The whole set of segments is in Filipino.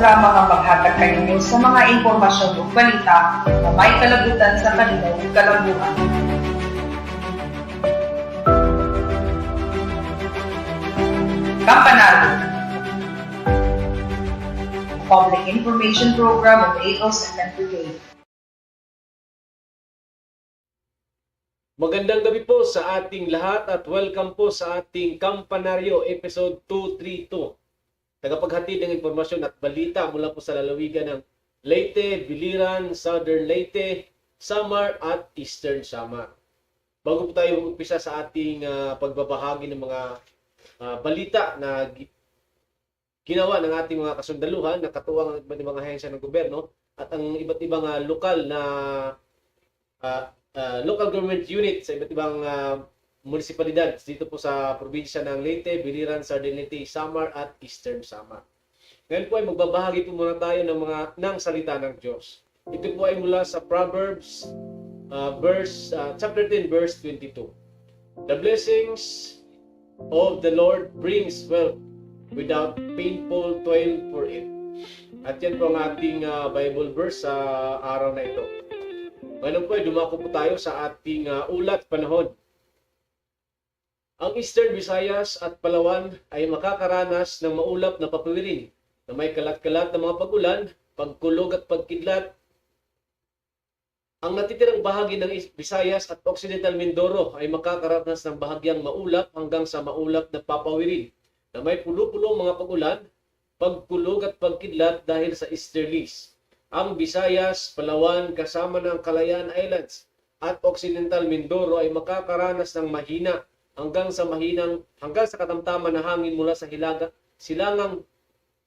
programa ang maghatag kaninyo sa mga impormasyon o balita na may kalabutan sa kanilang kalambuan. Kampanado Public Information Program of 802nd Brigade. Magandang gabi po sa ating lahat at welcome po sa ating Kampanaryo episode 232. Tagapaghatid ng impormasyon at balita mula po sa lalawigan ng Leyte, Biliran, Southern Leyte, Samar at Eastern Samar. Bago po tayo umpisa sa ating ah, pagbabahagi ng mga ah, balita na gi- ginawa ng ating mga kasundaluhan, nakatuwang ang iba't ibang ahensya ng gobyerno at ang iba't ibang ah, lokal na ah, uh, local government unit sa iba't ibang uh, munisipalidad dito po sa probinsya ng Leyte, Biliran, Leyte, Samar at Eastern Samar. Ngayon po ay magbabahagi po muna tayo ng mga ng salita ng Diyos. Ito po ay mula sa Proverbs uh, verse uh, chapter 10 verse 22. The blessings of the Lord brings wealth without painful toil for it. At yan po ang ating uh, Bible verse sa araw na ito. Ngayon po ay dumako po tayo sa ating uh, ulat panahon. Ang Eastern Visayas at Palawan ay makakaranas ng maulap na papawirin na may kalat-kalat na mga pagulan, pagkulog at pagkidlat. Ang natitirang bahagi ng Visayas at Occidental Mindoro ay makakaranas ng bahagyang maulap hanggang sa maulap na papawirin na may pulo-pulong mga pagulan, pagkulog at pagkidlat dahil sa easterlies ang Visayas, Palawan kasama ng Calayan Islands at Occidental Mindoro ay makakaranas ng mahina hanggang sa mahinang hanggang sa katamtaman na hangin mula sa hilaga silangang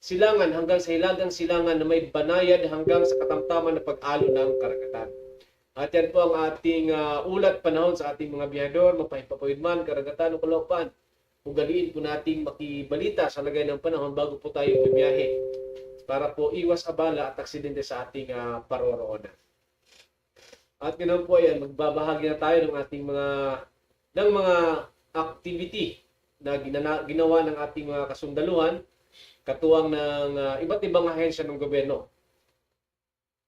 silangan hanggang sa hilagang silangan na may banayad hanggang sa katamtaman na pag-alo ng karagatan. At yan po ang ating ah, ulat panahon sa ating mga biyahador, mapahipapawid man, karagatan o kalaupan. Ugaliin po nating makibalita sa lagay ng panahon bago po tayo bumiyahe para po iwas abala at aksidente sa ating uh, paroroonan. At ganoon po yan, magbabahagi na tayo ng ating mga ng mga activity na ginana, ginawa ng ating mga kasundaluhan katuwang ng ah, iba't ibang ahensya ng gobyerno.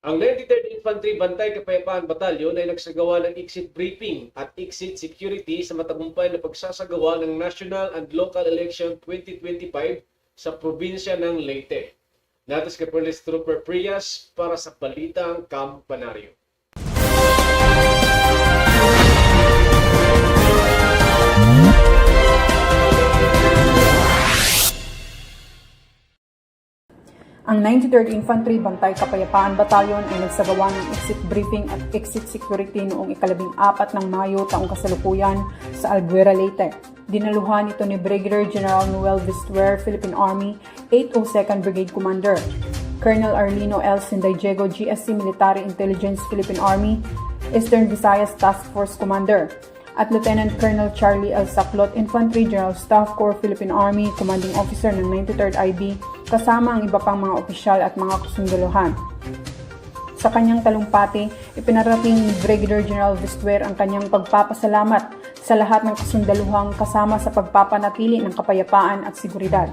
Ang 93rd Infantry Bantay Kapayapaan Batalyon ay nagsagawa ng exit briefing at exit security sa matagumpay na pagsasagawa ng National and Local Election 2025 sa probinsya ng Leyte. Natas Police Trooper Prias para sa Balitang Kampanaryo. Ang 93rd Infantry Bantay Kapayapaan Batalyon ay nagsagawa ng exit briefing at exit security noong ikalabing apat ng Mayo taong kasalukuyan sa Albuera, Leyte. Dinaluhan ito ni Brigadier General Noel Vistuer, Philippine Army, 802nd Brigade Commander, Colonel Arlino L. Sindayego, GSC Military Intelligence Philippine Army, Eastern Visayas Task Force Commander, at Lieutenant Colonel Charlie L. Saklot, Infantry General Staff Corps Philippine Army, Commanding Officer ng 93rd IB, kasama ang iba pang mga opisyal at mga kasundaluhan. Sa kanyang talumpati, ipinarating ni Brigadier General Vistuer ang kanyang pagpapasalamat sa lahat ng kasundaluhang kasama sa pagpapanatili ng kapayapaan at seguridad.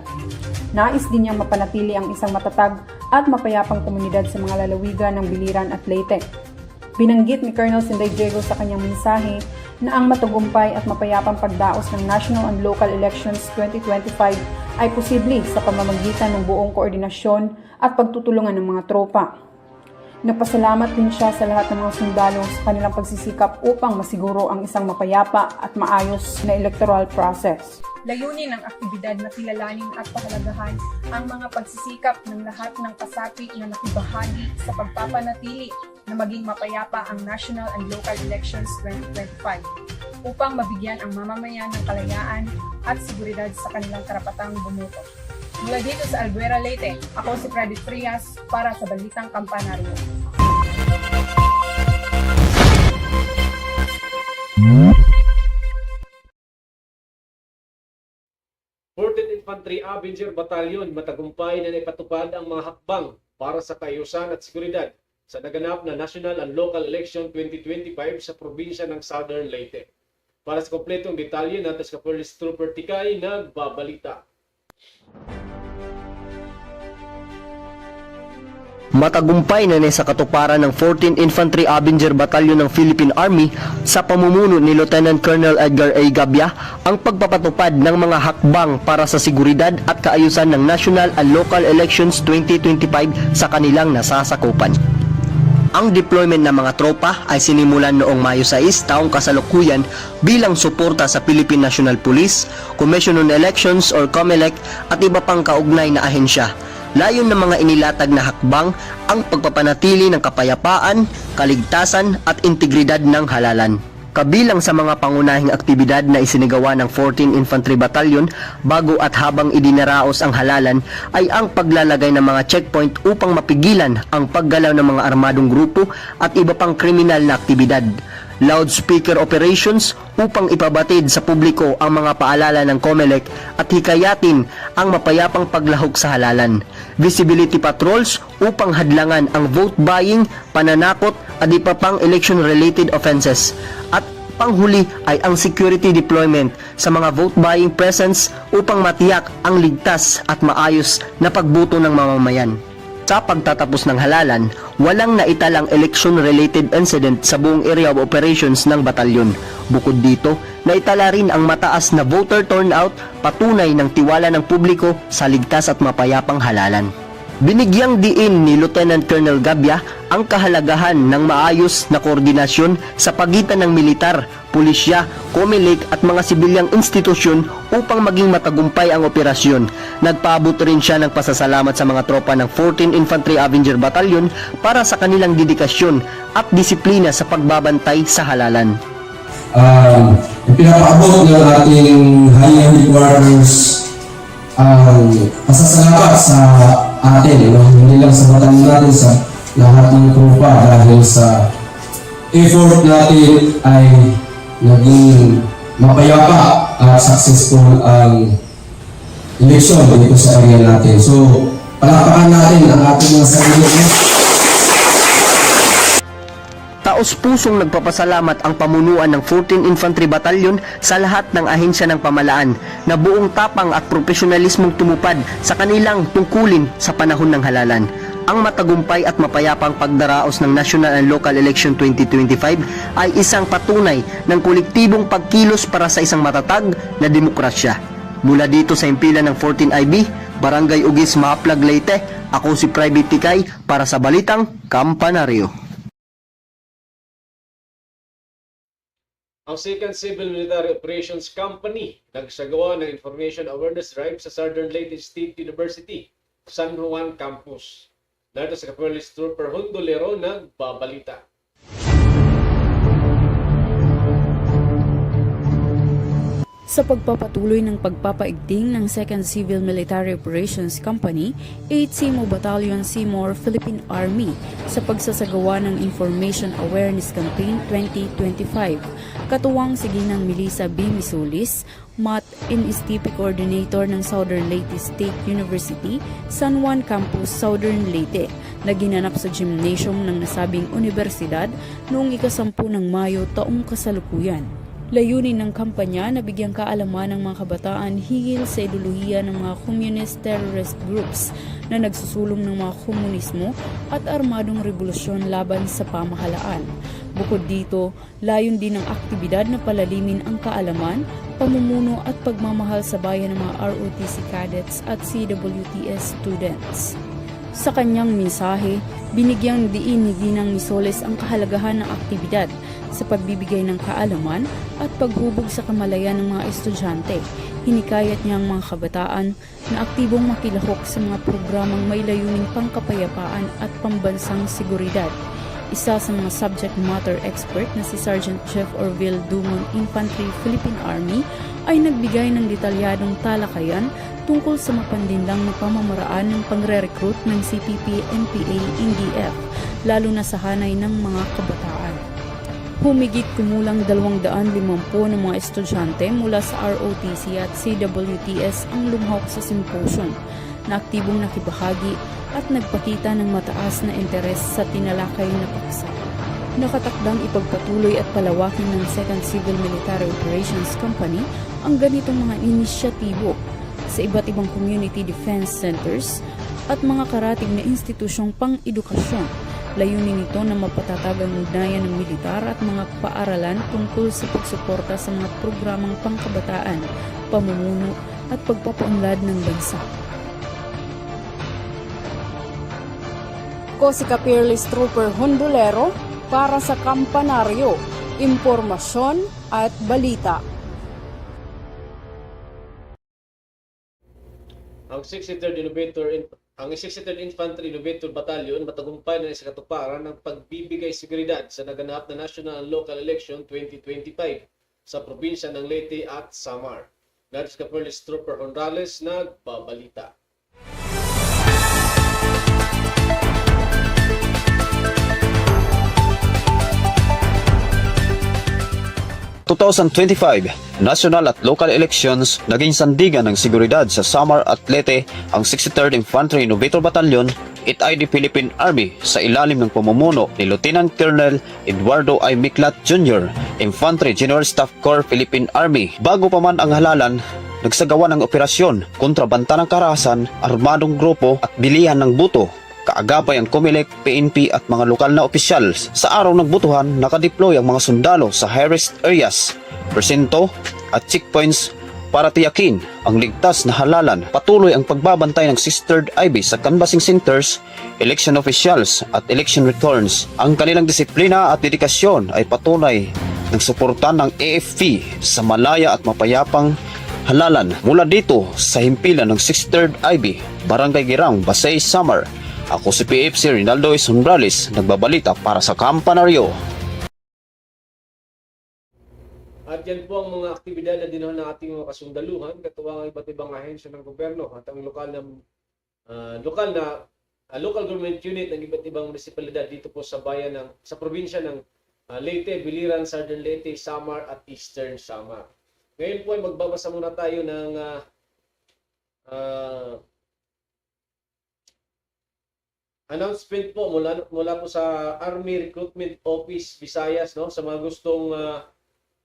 Nais din niyang mapanatili ang isang matatag at mapayapang komunidad sa mga lalawigan ng Biliran at Leyte. Binanggit ni Colonel Sinday Diego sa kanyang mensahe na ang matagumpay at mapayapang pagdaos ng national and local elections 2025 ay posible sa pamamagitan ng buong koordinasyon at pagtutulungan ng mga tropa. Nagpasalamat din siya sa lahat ng mga sundalo sa kanilang pagsisikap upang masiguro ang isang mapayapa at maayos na electoral process. Layunin ng aktibidad na kilalanin at pahalagahan ang mga pagsisikap ng lahat ng kasapi na nakibahagi sa pagpapanatili na maging mapayapa ang national and local elections 2025 upang mabigyan ang mamamayan ng kalayaan at seguridad sa kanilang karapatang bumuto. Mula dito sa Albuera, Leyte, ako si Freddy Frias para sa Balitang Kampanaryo. Fourteenth Infantry Avenger Battalion matagumpay na naipatupad ang mga hakbang para sa kayusan at seguridad sa naganap na National and Local Election 2025 sa probinsya ng Southern Leyte. Para sa kompletong detalye, natas ka Police Trooper Tikay nagbabalita. Matagumpay na sa katuparan ng 14th Infantry Avenger Battalion ng Philippine Army sa pamumuno ni Lieutenant Colonel Edgar A. Gabia ang pagpapatupad ng mga hakbang para sa seguridad at kaayusan ng national and local elections 2025 sa kanilang nasasakupan. Ang deployment ng mga tropa ay sinimulan noong Mayo 6 taong kasalukuyan bilang suporta sa Philippine National Police, Commission on Elections or COMELEC at iba pang kaugnay na ahensya. Layon ng mga inilatag na hakbang ang pagpapanatili ng kapayapaan, kaligtasan at integridad ng halalan. Kabilang sa mga pangunahing aktibidad na isinigawa ng 14 Infantry Battalion bago at habang idinaraos ang halalan ay ang paglalagay ng mga checkpoint upang mapigilan ang paggalaw ng mga armadong grupo at iba pang kriminal na aktibidad. Loudspeaker operations upang ipabatid sa publiko ang mga paalala ng COMELEC at hikayatin ang mapayapang paglahok sa halalan. Visibility patrols upang hadlangan ang vote buying, pananakot at iba pang election-related offenses. At panghuli ay ang security deployment sa mga vote buying presence upang matiyak ang ligtas at maayos na pagbuto ng mamamayan. Sa pagtatapos ng halalan, walang naitalang election-related incident sa buong area of operations ng batalyon. Bukod dito, naitala rin ang mataas na voter turnout patunay ng tiwala ng publiko sa ligtas at mapayapang halalan. Binigyang diin ni Lieutenant Colonel Gabia ang kahalagahan ng maayos na koordinasyon sa pagitan ng militar, pulisya, komilik at mga sibilyang institusyon upang maging matagumpay ang operasyon. Nagpaabot rin siya ng pasasalamat sa mga tropa ng 14 Infantry Avenger Battalion para sa kanilang dedikasyon at disiplina sa pagbabantay sa halalan. um, ipinapaabot ng ating high headquarters ang pasasalamat sa atin, no? hindi lang sa batalyon natin, sa lahat ng trupa dahil sa effort natin ay naging mapayapa at successful ang election dito sa area natin. So, palakpakan natin ang ating mga sarili. Taos-pusong nagpapasalamat ang pamunuan ng 14 Infantry Battalion sa lahat ng ahensya ng pamalaan na buong tapang at profesionalismong tumupad sa kanilang tungkulin sa panahon ng halalan. Ang matagumpay at mapayapang pagdaraos ng National and Local Election 2025 ay isang patunay ng kolektibong pagkilos para sa isang matatag na demokrasya. Mula dito sa impilan ng 14IB, Barangay Ugis Mahaplag Leyte, ako si Private Tikay para sa Balitang Kampanaryo. Ang 2nd Civil Military Operations Company nagsagawa ng Information Awareness Drive sa Southern Leyte State University, San Juan Campus. Narito sa Kapulis Trooper Hundolero nagbabalita. Sa pagpapatuloy ng pagpapaigting ng 2nd Civil Military Operations Company, 8th Simo Battalion Seymour Philippine Army sa pagsasagawa ng Information Awareness Campaign 2025, katuwang si Ginang Melissa B. Misulis, MAT in STP Coordinator ng Southern Leyte State University, San Juan Campus, Southern Leyte, na ginanap sa gymnasium ng nasabing universidad noong ikasampu ng Mayo taong kasalukuyan. Layunin ng kampanya na bigyang kaalaman ng mga kabataan higil sa ideolohiya ng mga communist terrorist groups na nagsusulong ng mga komunismo at armadong revolusyon laban sa pamahalaan. Bukod dito, layon din ng aktibidad na palalimin ang kaalaman, pamumuno at pagmamahal sa bayan ng mga ROTC cadets at CWTS students. Sa kanyang mensahe, binigyang diin ni Ginang Misoles ang kahalagahan ng aktibidad sa pagbibigay ng kaalaman at paghubog sa kamalayan ng mga estudyante. Hinikayat niya ang mga kabataan na aktibong makilahok sa mga programang may layuning pangkapayapaan at pambansang seguridad. Isa sa mga subject matter expert na si Sergeant Jeff Orville Dumont Infantry Philippine Army ay nagbigay ng detalyadong talakayan tungkol sa mapandinlang na pamamaraan ng pangre-recruit ng CPP, NPA, NDF, lalo na sa hanay ng mga kabataan. Humigit kumulang 250 ng mga estudyante mula sa ROTC at CWTS ang lumhok sa symposium na aktibong nakibahagi at nagpakita ng mataas na interes sa tinalakay na paksa. Nakatakdang ipagpatuloy at palawakin ng 2nd Civil Military Operations Company ang ganitong mga inisyatibo sa iba't ibang community defense centers at mga karating na institusyong pang-edukasyon. Layunin nito na mapatatag ang ugnayan ng militar at mga paaralan tungkol sa pagsuporta sa mga programang pangkabataan, pamumuno at pagpapaunlad ng bansa. Ko si Kapirlis Trooper Hondolero para sa Kampanaryo, Impormasyon at Balita. Ang 63rd Innovator ang 63rd Infantry Innovator Battalion matagumpay na sa katuparan ng pagbibigay seguridad sa naganap na national and local election 2025 sa probinsya ng Leyte at Samar. Narinig ka Perlis Trooper Honrales nagbabalita. 2025 national at local elections naging sandigan ng seguridad sa Samar at Leyte ang 63rd Infantry Innovator Battalion 8ID Philippine Army sa ilalim ng pamumuno ni Lieutenant Colonel Eduardo I. Miklat Jr., Infantry General Staff Corps Philippine Army. Bago pa man ang halalan, nagsagawa ng operasyon kontra banta ng karahasan, armadong grupo at bilihan ng buto Kaagapay ang COMELEC, PNP at mga lokal na opisyal. Sa araw ng butuhan, nakadeploy ang mga sundalo sa high-risk areas, presinto at checkpoints para tiyakin ang ligtas na halalan. Patuloy ang pagbabantay ng Sistered IB sa canvassing centers, election officials at election returns. Ang kanilang disiplina at dedikasyon ay patunay ng suportan ng AFP sa malaya at mapayapang halalan mula dito sa himpilan ng 6th IB, Barangay Girang, Basay, Samar. Ako si PFC Rinaldo S. Humbrales, nagbabalita para sa Kampanaryo. At yan po ang mga aktibidad na dinuhan ng ating mga kasundaluhan, katuwang ang iba't ibang ahensya ng gobyerno at ang lokal na ah, lokal na ah, local government unit ng iba't ibang munisipalidad dito po sa bayan ng sa probinsya ng ah, Leyte, Biliran, Southern Leyte, Samar at Eastern Samar. Ngayon po ay magbabasa muna tayo ng ah, ah, announcement po mula mula po sa Army Recruitment Office Visayas no sa mga gustong ah,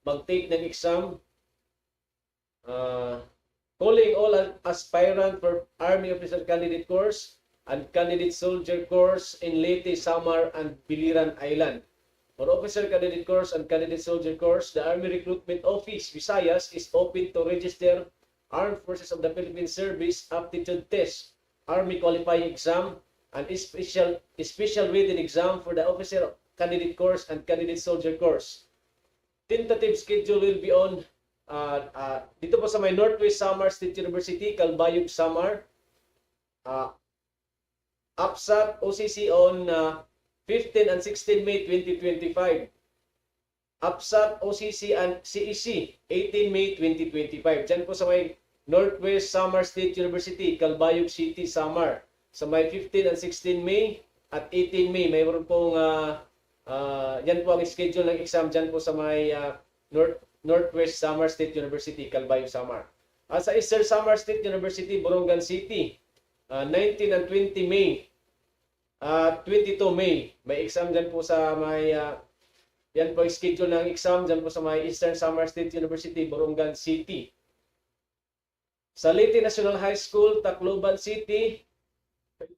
mag-take ng exam. Uh, calling all an aspirant for Army Officer Candidate Course and Candidate Soldier Course in Leyte, Samar, and Biliran Island. For Officer Candidate Course and Candidate Soldier Course, the Army Recruitment Office, Visayas, is open to register Armed Forces of the Philippine Service Aptitude Test, Army Qualifying Exam, and special, special written exam for the Officer Candidate Course and Candidate Soldier Course tentative schedule will be on uh, uh, dito po sa may Northwest Samar State University, Calbayog, Samar. Uh, APSAT OCC on uh, 15 and 16 May 2025. APSAT OCC and CEC 18 May 2025. Diyan po sa may Northwest Samar State University, Calbayog City, Samar. Sa may 15 and 16 May at 18 May, mayroon pong uh, Ah, yan po ang schedule ng exam dyan po sa may ah, North, Northwest Samar State University, Calbayog, Samar. At sa Eastern Samar State University, Borongan City, ah, 19 and 20 May, at 22 May, may exam dyan po sa may, ah, yan po ang schedule ng exam dyan po sa may Eastern Samar State University, Borongan City. Sa Leyte National High School, Tacloban City,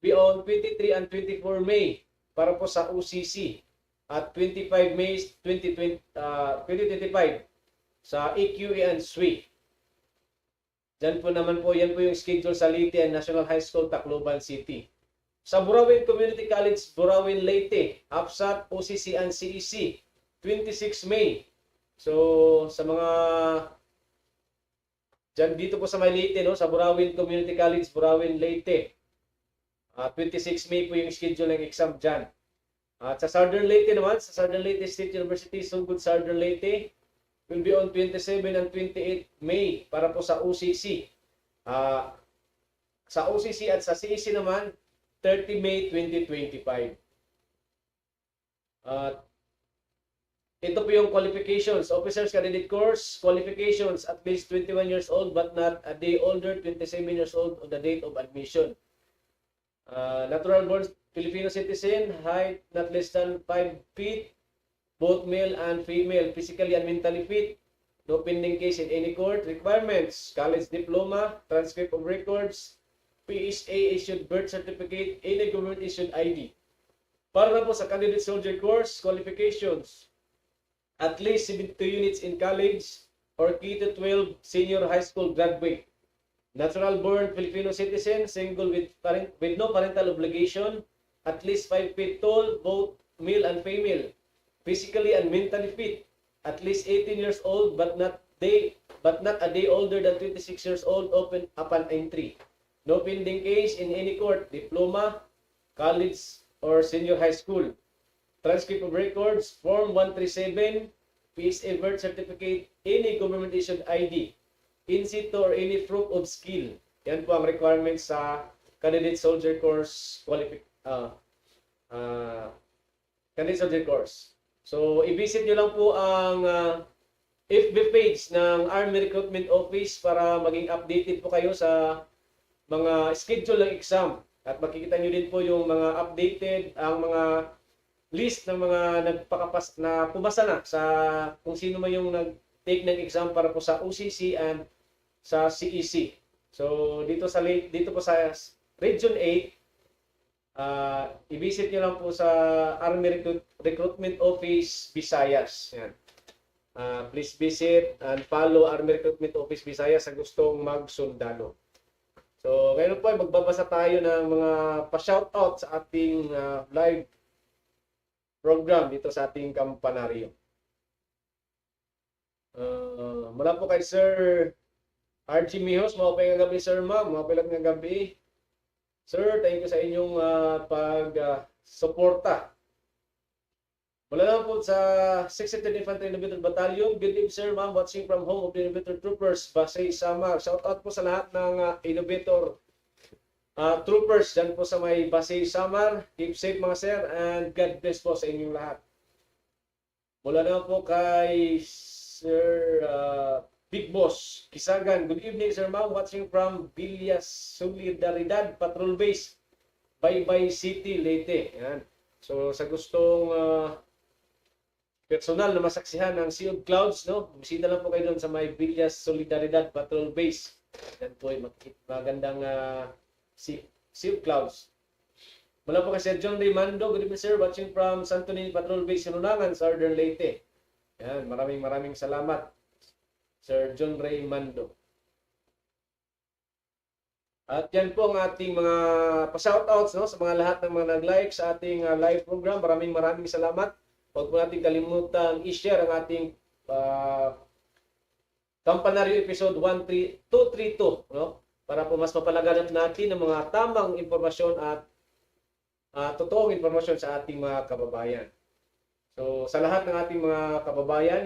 be on 23 and 24 May para po sa OCC at 25 May 2020, uh, 2025 sa EQE and SWE. Diyan po naman po, yan po yung schedule sa Leyte and National High School, Tacloban City. Sa Burawin Community College, Burawin Leyte, APSAT, OCC and CEC, 26 May. So, sa mga Diyan dito po sa may Leyte, no? sa Burawin Community College, Burawin Leyte. Ah, 26 May po yung schedule ng exam dyan. At sa Southern Leyte naman, sa Southern Leyte State University, Sugod Southern Leyte, will be on 27 and 28 May para po sa OCC. Ah, sa OCC at sa CEC naman, 30 May 2025. At ito po yung qualifications. Officers Candidate Course, qualifications at least 21 years old but not a day older, 27 years old on the date of admission. Uh, natural born Filipino citizen, height not less than 5 feet, both male and female, physically and mentally fit, no pending case in any court. Requirements, college diploma, transcript of records, PSA issued birth certificate, any government issued ID. Para po sa candidate soldier course, qualifications, at least 72 units in college or K-12 senior high school graduate. Natural born Filipino citizen, single with, parent, with no parental obligation, at least 5 feet tall, both male and female, physically and mentally fit, at least 18 years old but not day but not a day older than 26 years old open upon entry. No pending case in any court, diploma, college, or senior high school. Transcript of records, Form 137, PSA birth certificate, any government issued ID, in situ or any proof of skill. Yan po ang requirements sa candidate soldier course qualific uh, uh, candidate soldier course. So, i-visit nyo lang po ang uh, FB page ng Army Recruitment Office para maging updated po kayo sa mga schedule ng exam. At makikita nyo din po yung mga updated, ang mga list ng mga nagpakapas na pumasa na sa kung sino man yung nag-take ng exam para po sa OCC and sa CEC. So dito sa dito po sa Region 8 ah i-visit niyo lang po sa Army Recruit- Recruitment Office Visayas. Yan. Ah, please visit and follow Army Recruitment Office Visayas sa gustong magsundalo. So, ngayon po ay magbabasa tayo ng mga pa-shoutout sa ating ah, live program dito sa ating kampanaryo. Uh, mula po kay Sir Archie Mihos, mga nga gabi Sir Ma'am, mga nga gabi. Sir, thank you sa inyong ah, pag-suporta. Mula naman po sa 60th Infantry Innovator Battalion, good evening Sir Ma'am, watching from home of the Innovator Troopers, Basay Samar. Shout out po sa lahat ng ah, Innovator ah, Troopers dyan po sa may Basay Samar. Keep safe mga sir and God bless po sa inyong lahat. Mula naman po kay Sir ah, Big Boss Kisagan. Good evening Sir Ma'am, watching from Villas Solidaridad Patrol Base, Baybay City, Leyte. Yan. So sa gustong ah, personal na masaksihan ng Sea of Clouds, no? Bisita lang po kayo doon sa may Villas Solidaridad Patrol Base. Yan po magandang uh, sea, sea of Clouds. Mula po kay Sir John Raymando, good evening sir, watching from Santo Niño Patrol Base, Sinunangan, Southern Leyte. Yan, maraming maraming salamat. Sir John Raymando. At yan po ang ating mga pa-shoutouts no, sa mga lahat ng mga nag-like sa ating uh, live program. Maraming maraming salamat. Huwag po natin kalimutan i-share ang ating uh, Kampanaryo episode 13232 no? Para po mas mapalaganap natin ng mga tamang impormasyon at uh, totoong impormasyon sa ating mga kababayan. So sa lahat ng ating mga kababayan,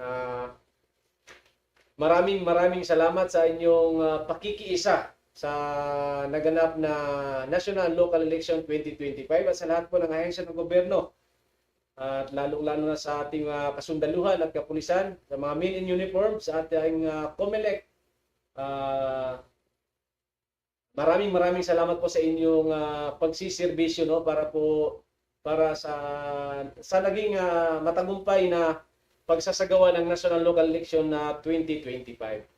uh, maraming maraming salamat sa inyong uh, pakikiisa sa naganap na National Local Election 2025 at sa lahat po ng ahensya ng gobyerno at lalong-lalo na sa ating uh, kasundaluhan at kapulisan, sa mga men in uniform, sa ating uh, COMELEC. Uh, maraming maraming salamat po sa inyong uh, pagsiservisyo no para po para sa sa naging uh, matagumpay na pagsasagawa ng National Local Election na 2025.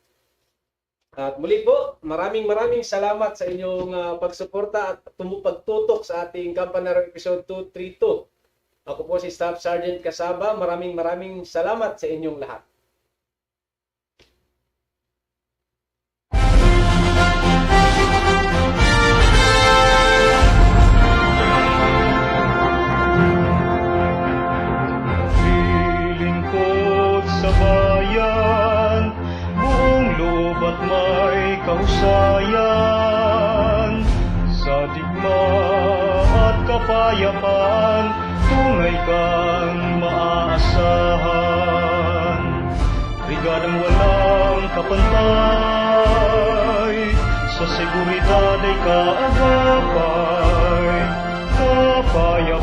At muli po, maraming maraming salamat sa inyong uh, pagsuporta at tumupagtutok sa ating Campanaro Episode 232. Ako po si Staff Sergeant Kasaba. Maraming maraming salamat sa inyong lahat. Kapayapaan, tunay kang maaasahan. Brigadang walang kapantay, sa seguridad ay kaagapay, kapayapaan.